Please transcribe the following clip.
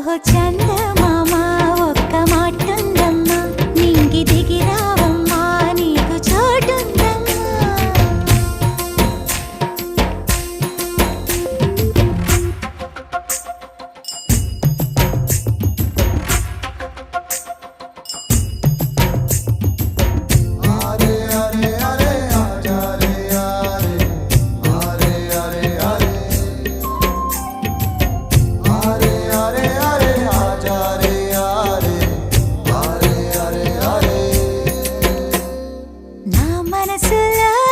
हो चंदमा 爱